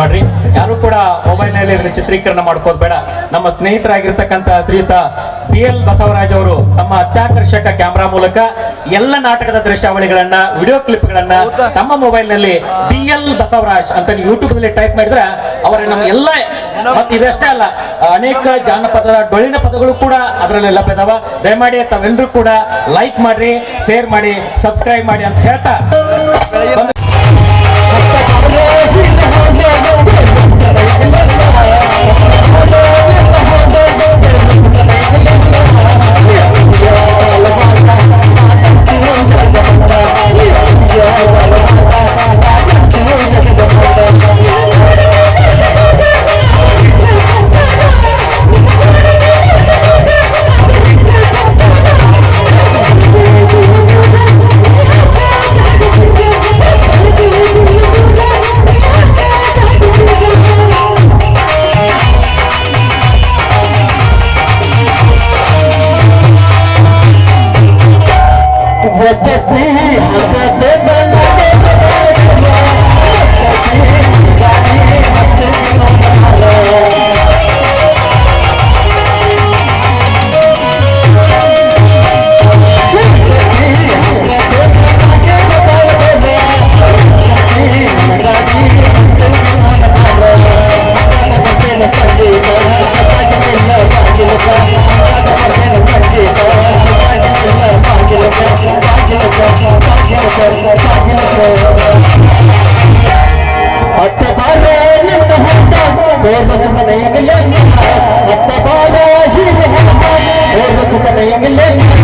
ಮಾಡ್ರಿ. ಯಾರು ಕೂಡ ಮೊಬೈಲ್ನಲ್ಲಿ ಚಿತ್ರೀಕರಣ ಮಾಡ್ಕೋದ್ ಬೇಡ. ನಮ್ಮ ಸ್ನೇಹಿತರಾಗಿರ್ತಕ್ಕಂತ ಶ್ರೀಯುತ ಬಿ ಎಲ್ ಬಸವರಾಜ್ ಅವರು ತಮ್ಮ ಅತ್ಯಾಕರ್ಷಕ ಕ್ಯಾಮೆರಾ ಮೂಲಕ ಎಲ್ಲ ನಾಟಕದ ದೃಶ್ಯಾವಳಿಗಳನ್ನ, ವಿಡಿಯೋ ಕ್ಲಿಪ್ ಗಳನ್ನ ತಮ್ಮ ಮೊಬೈಲ್ನಲ್ಲಿ ಬಿ ಎಲ್ ಬಸವರಾಜ್ ಅಂತ ಯೂಟ್ಯೂಬ್ನಲ್ಲಿ ಟೈಪ್ ಮಾಡಿದ್ರೆ ಅವರ ನಮ್ಮ ಎಲ್ಲ ಇದಷ್ಟೇ ಅಲ್ಲ, ಅನೇಕ ಜಾನಪದದ ಡೊಳ್ಳಿನ ಪದಗಳು ಕೂಡ ಅದರಲ್ಲಿ ಲಭ್ಯದವ. ದಯಮಾಡಿ ತಾವೆಲ್ಲರೂ ಕೂಡ ಲೈಕ್ ಮಾಡ್ರಿ ಶೇರ್ ಮಾಡಿ ಸಬ್ಸ್ಕ್ರೈಬ್ ಮಾಡಿ ಅಂತ ಹೇಳ್ತಾ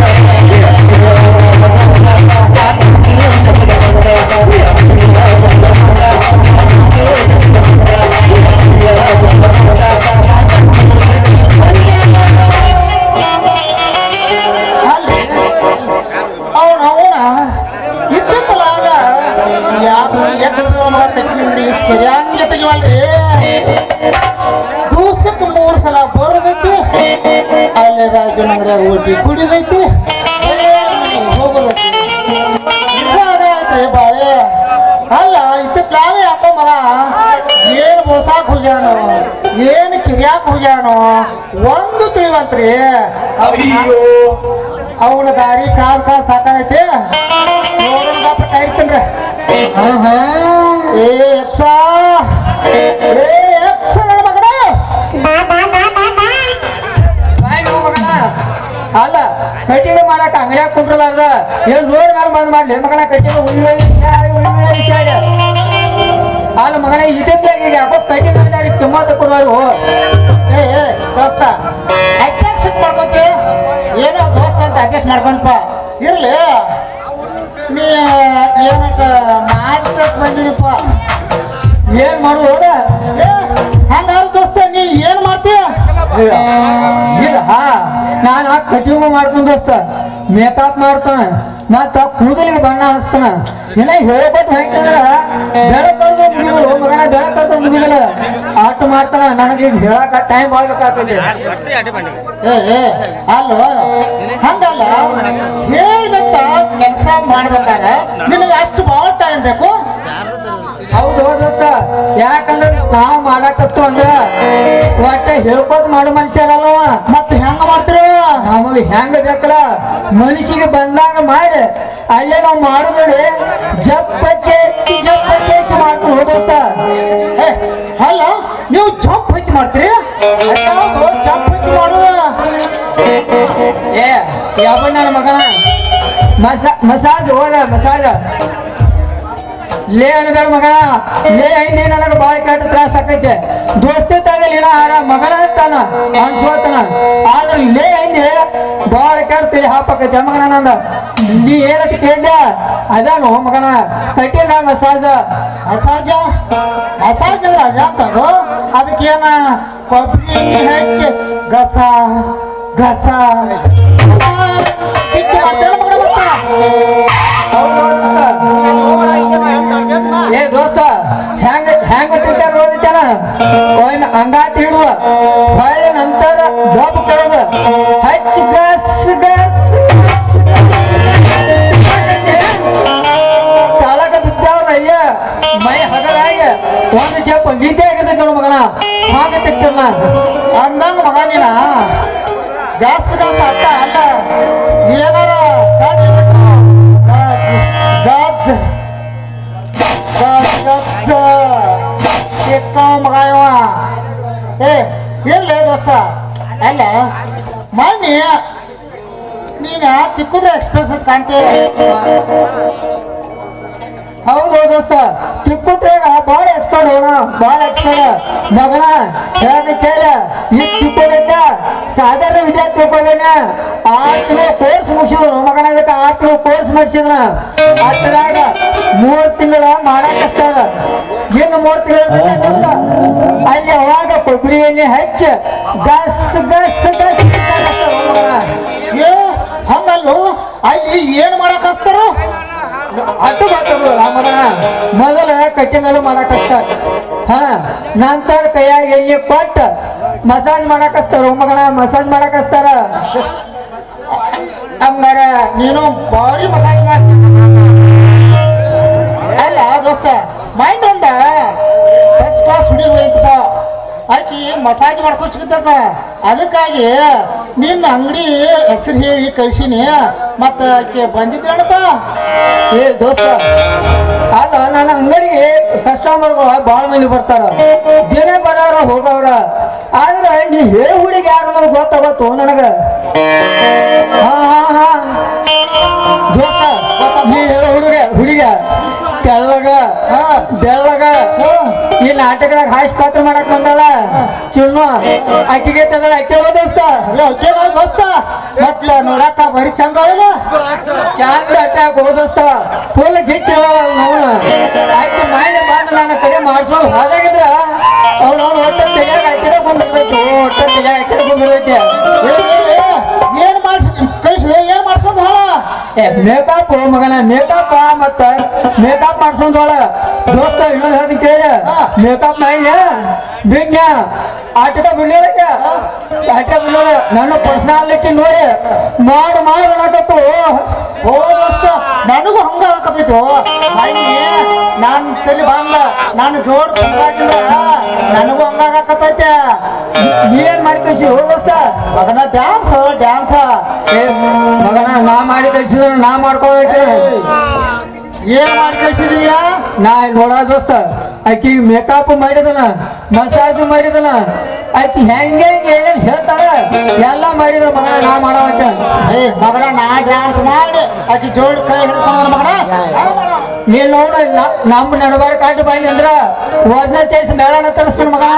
ಮನೆಯಗಲ್ಲ ಅವನ ಅವನ ಇದ್ದಿತ್ತಲಾಗ ಯಾವ್ದು ಎಕ್ಸ್ ಪೆಟ್ಟಿಗೆ ಸರಿಯಾಗಿ ತೆಗಿವಲ್ರಿ ಅಲ್ಲಿ ರಾಜನ ಅಂಗಡಿಯಾಗ ಒಟ್ಟಿ ಕುಡಿದೈತಿ. ಹೋಗೋದೈತಿ ಬಾಳೆ. ಅಲ್ಲ ಇತ್ತಿತ್ಲಾಗ ಯಾಕೋ ಮಗ? ಏನು ಬೋಸಾಕ್ ಹೋಗ್ಯಾನು? ಏನು ಕಿರಿಯಾಕ್ ಹೋಗ್ಯಾನು? ಒಂದು ತಿಳಿವಂತ್ರಿ ಅಯ್ಯೋ. ಅವನ ದಾರಿ ಕಾಲ್ ಕಾಲ್ ಸಾಕಾಗೈತಿ. ಮಾಡಕ್ ಅಂಗಡಿಯಾಗ ಕುಂಟ್ರಲಾರ್ದ ಏನ್ ರೋಡ್ ಮೇಲೆ ಬಂದ್ ಮಾಡ್ಲಿ ಮಗನ ಕಟ್ಟಿ ಅಲ್ಲ ಮಗನ ಇದಕ್ಕೆ ಯಾಕೋ ಕಟ್ಟಿ ಅಂಗಡಿ ಕಿಮ್ಮತ್ ಕೊಡೋರು ಏ ದೋಸ್ತ ಅಡ್ಜಸ್ಟ್ ಮಾಡ್ಕೊತಿ ಏನೋ ದೋಸ್ತ ಅಂತ ಅಡ್ಜಸ್ಟ್ ಮಾಡ್ಕೊಂಡ್ಪ ಇರ್ಲಿ ನೀ ಏನಟ ಮಾಡ್ತಕ್ ಬಂದಿರಪ್ಪ ಏನ್ ಮಾಡುದು ಮಾಡ್ಕೊಂಡ್ ದೋಸ್ತ ಮೇಕಪ್ ಮಾಡ್ತಾನ, ಮತ್ತ ಕೂದಲಿಗೆ ಬಣ್ಣ ಹಚ್ತಾನ. ಇನ್ನ ಹೇಳ್ಬೋದು ಹೆಂಗಂದ್ರ ಬೆಳಕರ್ದು ಮುಗಿದ್ರು ಮಗನ ಬೆಳಕರ್ದು ಮುಗಿದಿಲ್ಲ. ಆಟ ಮಾಡ್ತಾನ, ನನಗೆ ಈಗ ಹೇಳಕ ಟೈಮ್ ಏ ಅಲ್ಲೋ, ಹಂಗಲ್ಲ. ಹೇಳಿದಂತ ಕೆಲಸ ಮಾಡ್ಬೇಕಾರೆ. ನಿನಗೆ ಅಷ್ಟು ಬಾಳ ಟೈಮ್ ಬೇಕು. ಹೌದು ದೋಸ್ತ. ಯಾಕಂದ್ರ ನಾವ್ ಮಾಡಾಕತ್ತು ಅಂದ್ರ ಒಟ್ಟ ಹೇಳ್ಕೋದ್ ಮಾಡೋ ಮನುಷ್ಯ ಅಲ್ಲವ ಮತ್ತೆ ಹೆಂಗ ಮಾಡ್ತಿರೋ? ನಮಗೆ ಹೆಂಗ ಬೇಕಲ್ಲ? ಮನುಷ್ಯಗೆ ಬಂದಾಗ ಮಾಡಿ. ಅಲ್ಲೇ ನಾವು ಮಾಡುದು ಜಪ್ಪ ಚೇಚಿ ಜಪ್ಪ ಚೇಚಿ ಮಾಡ್ಕೊಂಡು ಹೋದೋಸ್ತ ಅಲ್ಲ ನೀವು ಜಪ್ ಹೆಚ್ಚು ಮಾಡ್ತೀರಿ? ಜಂಪ್ ಹೆಚ್ಚು ಮಾಡು ಏ ಯಾವ ನನ್ನ ಮಗನ? ಮಸಾ ಮಸಾಜ್ ಹೋದ ಮಸಾಜ್. ಲೇ ಅನ್ಬೇಡ ಮಗಳ ಲೇ ಐನೇ ನನಗೆ ಬಾಳ ಕೆಟ್ಟ ತ್ರಾಸ ಆಕೈತೆ. ದೋಸ್ತಿ ತಗಲಿ ಆರ ಮಗನ ಅಂತಾನ ಅನ್ಸೋತನ ಆದ್ರೆ ಲೇ ಐಂದೆ ಬಾಳ ಕೆಟ್ಟ ತಲೆ ಹಾಪಾಕೈತೆ ಮಗನ ನಂದ. ನೀ ಏನಂತ ಕೇಳ್ದೆ? ಅದಾನು ಮಗನ? ಕಟ್ಟಿಲ್ಲ ಮಸಾಜ ಮಸಾಜ ಮಸಾಜ್ ಅಂದ್ರೆ ಅದ್ಯಾತದು ಅದಕ್ಕೇನ ಕೊಬ್ಬರಿ ಹೆಚ್ಚು ಗಸ ಗಸ. ಗಸ ಮಾಡ್ತೀರ ಮತ್ತೆ. ಏ ದೋಸ್ತ, ಹೆಂಗ ಹೆಂಗ ತಿಂತಾರ ನೋಡಿದ್ಯಾನ ಒಯ್ನ ಹಂಗ ತಿಳುವ ಹೊಳ್ಳಿ ನಂತರ ದಬ್ಬ ಕೆಡೋದು ಹಚ್ಚ ಗಸ್ ಗಸ್ ತಳಗ ಬಿದ್ದಾವ್ರ ಅಯ್ಯ, ಮೈ ಹಗಲಾಗ ಒಂದು ಚಪ್ಪ ನಿದ್ದೆ ಆಗಿರ್ತೈತಿ ನೋಡು ಮಗನ. ಹಾಗ ತೆಗ್ತಿರ್ಲ ಅಂದಂಗ ಮಗ ನೀನ? ಗ್ಯಾಸ್ ಗ್ಯಾಸ್ ಅಟ್ಟ, ಅಲ್ಲ. ಏನಾರ ಸಣ್ಣ ಗಜ್ಜ ಏ ಇಲ್ಲ ದೋಸ್ತ ಅಲ್ಲ ಮಣ್ಣಿ ನೀನ ತಿಕ್ಕುದ್ರೆ ಎಕ್ಸ್ಪ್ರೆಸ್ ಕಾಣ್ತಿ ಹೌದು ದೋಸ್ತ ಚಿಕ್ಕುತ್ರಾಗ ಭಾಳ ಎಕ್ಸ್ಪರ್ಟ್ ಹೋಣ ಬಾಳ ಎಕ್ಸ್ಪರ್ಟ್ ಮಗನ ಹೇಳ ಕೇಳ ಈ ಚಿಕ್ಕೋದೈತ ಸಾಧಾರಣ ವಿದ್ಯಾರ್ಥಿ ತಿಳ್ಕೊಬೇನ ಆರು ಕೋರ್ಸ್ ಮುಗಿಸಿದ್ರು ಮಗನ ಅದಕ್ಕೆ ಆರು ಕೋರ್ಸ್ ಮಾಡಿಸಿದ್ರ ಅದ್ರಾಗ ಮೂರ್ ತಿಂಗಳ ಮಾಡಾಕಸ್ತಾರ ಏನು ಮೂರ್ ತಿಂಗಳ ದೋಸ್ತ? ಅಲ್ಲಿ ಅವಾಗ ಕೊಬ್ಬರಿ ಎಣ್ಣೆ ಹಚ್ಚ ಗಸ್ ಗಸ್ ಗಸ್ ಏ ಹಂಗಲ್ಲು? ಅಲ್ಲಿ ಏನ್ ಮಾಡಕ್ ಹಸ್ತಾರ ಅಟ್ಟು ಗೊತ್ತಾಗಲ್ಲ ರಾಮನ ಮೊದಲ ಮಾಡಕ್ ಮಾಡಕಸ್ತ ಹಾ ನಂತರ ಕೈಯಾಗ ಎಣ್ಣೆ ಕೊಟ್ಟ ಮಸಾಜ್ ಮಾಡಕಸ್ತಾರ ಮಗಳ ಮಸಾಜ್ ಮಾಡಕಸ್ತಾರ ಹಂಗಾರ ನೀನು ಭಾರಿ ಮಸಾಜ್ ಆಕಿ ಮಸಾಜ್ ಮಾಡ್ಕೊಚ್ಕತ್ತ ಅದಕ್ಕಾಗಿ ನಿನ್ನ ಅಂಗಡಿ ಹೆಸರು ಹೇಳಿ ಕಳ್ಸೀನಿ. ಮತ್ತ ಆಕೆ ಬಂದಿದ್ರಣಪ್ಪ ಏ, ದೋಸ್ತ, ಅಲ್ಲ, ನನ್ನ ಅಂಗಡಿಗೆ ಕಸ್ಟಮರ್ಗಳು ಭಾಳ ಮಂದಿ ಬರ್ತಾರ. ದಿನ ಬರೋರ ಹೋಗವ್ರ. ಆದ್ರೆ ನೀ ಹೇಳಿ ಹುಡುಗಿ ಯಾರು ಅನ್ನೋದು ಗೊತ್ತಾಗತ್ತು ನನಗ? ಹಾ ಹಾ ಹಾ. ದೋಸ್ತ, ನೀ ಹೇಳೋ ಹುಡುಗ ಹುಡುಗ. ಬೆಳ್ಳಗ. ಈ ನಾಟಕದಾಗ ಹಾಸ್ ಪಾತ್ರ ಮಾಡಕ್ ಬಂದಲ್ಲ ಚಿನ್ನು ಅಕ್ಕಿಗೆ ತಂದಳ ಅಕ್ಕಿ ದೋಸ್ತ. ಓಕೆ ದೋಸ್ತ. ಮತ್ತ ನೋಡಾಕ ಬರಿ ಚಂದ ಚಂದ ಅಟ್ಟಾಕ ಹೋದಸ್ತ ಫುಲ್ ಗಿಚ್ಚ ಅವನು. ಆಯ್ತು ಮಾಯನೆ ಬಂದು ನನ್ನ ಕಡೆ ಮಾಡಿಸೋದು ಹೋದಾಗಿದ್ರ ಅವ್ನು ಅವ್ನು ಒಟ್ಟ ತೆಗಿಯಾಗ ಹಾಕಿದ ಬಂದಿರ್ತೈತಿ. ಒಟ್ಟ ತೆಗಿಯಾಗ ಹಾಕಿದ ಬಂದಿರ್ತೈತಿ. ಏನ್ ಮಾಡ್ಸ್ ಕಳಿಸಿದೆ ಏನ್ ಮಾಡ್ಸ್ಕೊಂಡ್ ಹೋಳ ಏ ಮೇಕಪ್ ಮಗನ ಮೇಕಪ್ ಮತ್ತ ಮೇಕಪ್ ಮಾಡ್ಸೋದೊಳ. ದೋಸ್ತ ಹೇಳೋದು ಕೇಳಿ. ಮೇಕಪ್ ಮಾಡಿ ಬಿಡ್ನ ಆಟದ ಬಿಡ್ಲಿಲ್ಲ ಆಟ ಬಿಡ್ಲಿಲ್ಲ ನನ್ನ ಪರ್ಸನಾಲಿಟಿ ನೋಡಿ. ಮಾಡು ಮಾಡು ಅನ್ನಕತ್ತು. ಓ ದೋಸ್ತ ನನಗೂ ಹಂಗ ಆಗಕತ್ತೈತು ನಾನು ತಲೆ ಬಂದ. ನಾನು ಜೋಡ್ ಬಂದಾಗಿಂದ ನನಗೂ ಹಂಗ ಆಗಕತ್ತೈತೆ ನೀ ಏನ್ ಓ ಹೋ ದೋಸ್ತ. ಮಗನ ಡ್ಯಾನ್ಸ್ ಡ್ಯಾನ್ಸ್. ಏ ಮಗನ ನಾ ಮಾಡಿ ಕಳ್ಸಿದ್ರ ನಾ ಮಾಡ್ಕೊಳಕ್ಕೆ? ಏನ್ ಮಾಡ್ಕೊಳ್ಸಿದೀಯ? ಕಳ್ಸಿದೀಯಾ ನಾ ಇಲ್ಲಿ ನೋಡ ದೋಸ್ತ ಆಕಿ ಮೇಕಪ್ ಮಾಡಿದನ ಮಸಾಜ್ ಮಾಡಿದನ ಆಕಿ ಹೆಂಗೆ ಏನೇನ್ ಹೇಳ್ತಾರೆ ಎಲ್ಲ ಮಾಡಿದ್ರ ಮಗ ನಾ ಮಾಡವಕ್ಕ ಏ ಮಗನ ನಾ ಡ್ಯಾನ್ಸ್ ಮಾಡಿ ಆಕಿ ಜೋಡ್ ಕೈ ಹಿಡ್ಕೊಂಡ ಮಗನ. ನೀನ್ ನೋಡ ನಮ್ಮ ನಡಬಾರ ಕಾಟು ಬಾಯಿ ಅಂದ್ರ ಒರಿಜಿನಲ್ ಚೈಸ್ ಮೇಳನ ತರಿಸ್ತಾನ ಮಗನ.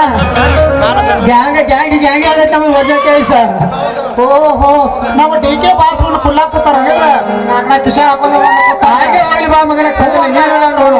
ನಮಗೆ ವಜಕಾಯಿ ಸರ್. ಓಹೋ ನಾವು ಡಿ ಕೆ ಬಾಸ್ಕೊಂಡು ಫುಲ್ ಹಾಕ್ತಾರ ನಾಲ್ಕು ಕಿಶ ಹಾಕೋದು ಹಾಗೆ ಹೋಗ್ಲಿ ಬಾ ಮಗನ ನೋಡು.